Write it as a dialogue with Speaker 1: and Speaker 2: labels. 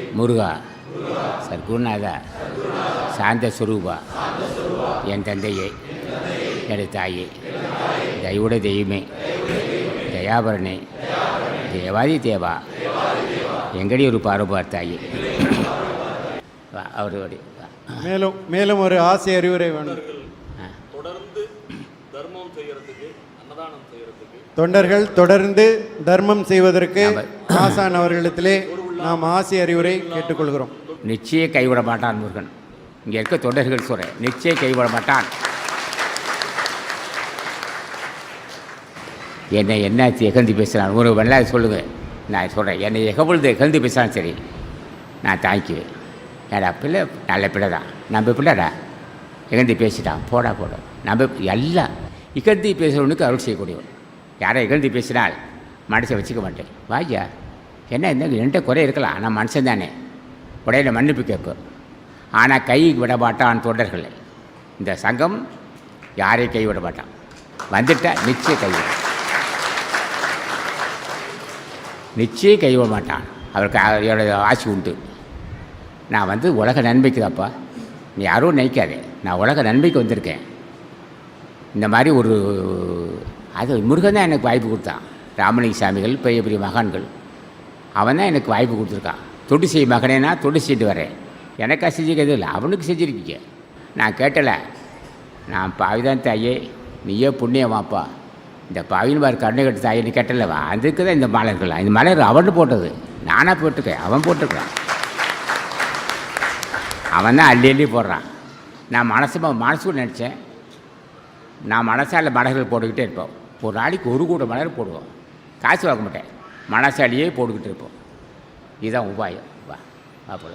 Speaker 1: முருகா. சர்க்குருநாதா சாந்த சுரூபா. என் தந்தையே. எனது தாயே. தெய்வட தெய்வமே. தயாபரணே தேவாதி தேவா. எங்கடி ஒரு பார்ப்பார் தாயே? வா, அவர் அப்படி வா.
Speaker 2: மேலும் மேலும் ஒரு ஆசை அறிவுரை வேண்டும்
Speaker 3: தொடர்ந்து தர்மம் செய்யறதுக்கு அன்னதானம் செய்யறதுக்கு.
Speaker 2: தொண்டர்கள் தொடர்ந்து தர்மம் செய்வதற்கு ஆசான் அவர்களிடத்திலே நாம் ஆசை அறிவுரை கேட்டுக்கொள்கிறோம்.
Speaker 1: நிச்சயம் கைவிட மாட்டான் முருகன். இங்கே இருக்க தொண்டர்கள் சொல்கிறேன் நிச்சயம் கைவிட மாட்டான். என்னை என்ன எகழ்ந்து பேசுகிறான் ஒரு வெள்ளாது சொல்லுங்கள் நான் சொல்கிறேன் என்னை எகழ்ந்து எகழ்ந்து பேசுகிறான் சரி. நான் தாங்கிக்குவேன். ஏடா பிள்ளை? நல்ல பிள்ளை தான். நம்ம பிள்ளைடா? எகழ்ந்து பேசிட்டான். போடா போடா. நம்ம எல்லாம் இகழ்ந்து பேசுகிறவனுக்கு அருள் செய்யக்கூடியவன். யாரை இகழ்ந்து பேசினால்? மனசை வச்சுக்க மாட்டேன். வாய்யா? என்ன இருந்தால் என்கிட்ட குறை இருக்கலாம். ஆனால் மனுஷன் தானே. உடையில மன்னிப்பு கேட்பேன் ஆனால் கை விடமாட்டான் தொண்டர்கள் இந்த சங்கம் யாரையும் கை விட மாட்டான் வந்துட்டா நிச்சயம் கை நிச்சயம் கை விடமாட்டான். அவருக்கு அவரோட ஆட்சி உண்டு. நான் வந்து உலக நன்மைக்கு தான்ப்பா. நீ யாரும் நினைக்காதே. நான் உலக நன்மைக்கு வந்திருக்கேன். இந்த மாதிரி ஒரு அது முருகன் தான் எனக்கு வாய்ப்பு கொடுத்தான். ராமலிங்க சாமிகள் பெரிய பெரிய மகான்கள். அவன் தான் எனக்கு வாய்ப்பு கொடுத்துருக்கான். தொட்டு செய் மகனேனா தொட்டு செய்து வரேன். எனக்கா செஞ்சுக்கிறது இல்லை. அவனுக்கு செஞ்சுருக்கீங்க. நான் கேட்டலை. நான் பாவிதான் தாயே. நீயே புண்ணியமாப்பா இந்த பாவின் கருணை கட்டு தாயின்னு கேட்டலவா அதுக்கு தான் இந்த மலர்கள் இந்த மலர் அவனு போட்டது. நானாக போட்டிருக்கேன். அவன் போட்டிருக்கான் அவன் தான் அள்ளி அள்ளி போடுறான். நான் மனசு மனசுக்குள்ள நினச்சேன். நான் மனசால் மலர்கள் போட்டுக்கிட்டே இருப்போம். ஒரு நாளைக்கு ஒரு கூட மலர் போடுவோம். காசு வாங்க மாட்டேன். மனசாலியே போட்டுக்கிட்டு இருப்போம். இதுதான் உபாயம். வா அப்படி